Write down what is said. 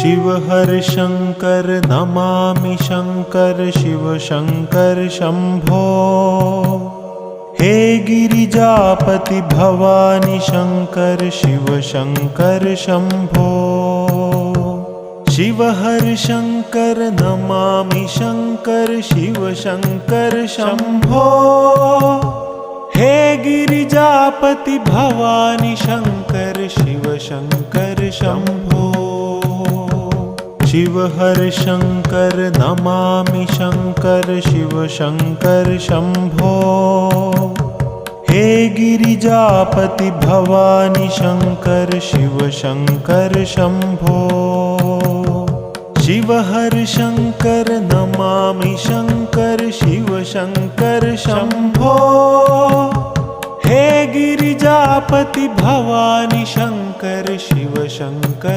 शिव हर शङ्कर नमामि शङ्कर शिव शङ्कर शम्भो। हे गिरिजापति भवानि शङ्कर शिव शङ्कर शम्भो। शिव हर शङ्कर नमामि शङ्कर शिव शङ्कर शम्भो। हे गिरिजापति भवानि शङ्कर शिव शङ्कर शम्भो शिव हर शङ्कर नमामि शङ्कर शिव शङ्कर शम्भो। हे गिरिजापति भवानि शङ्कर शिव शङ्कर शम्भो। शिव हर शङ्कर नमामि शङ्कर शिव शङ्कर शम्भो। हे गिरिजापति भवानि शङ्कर शिव शङ्कर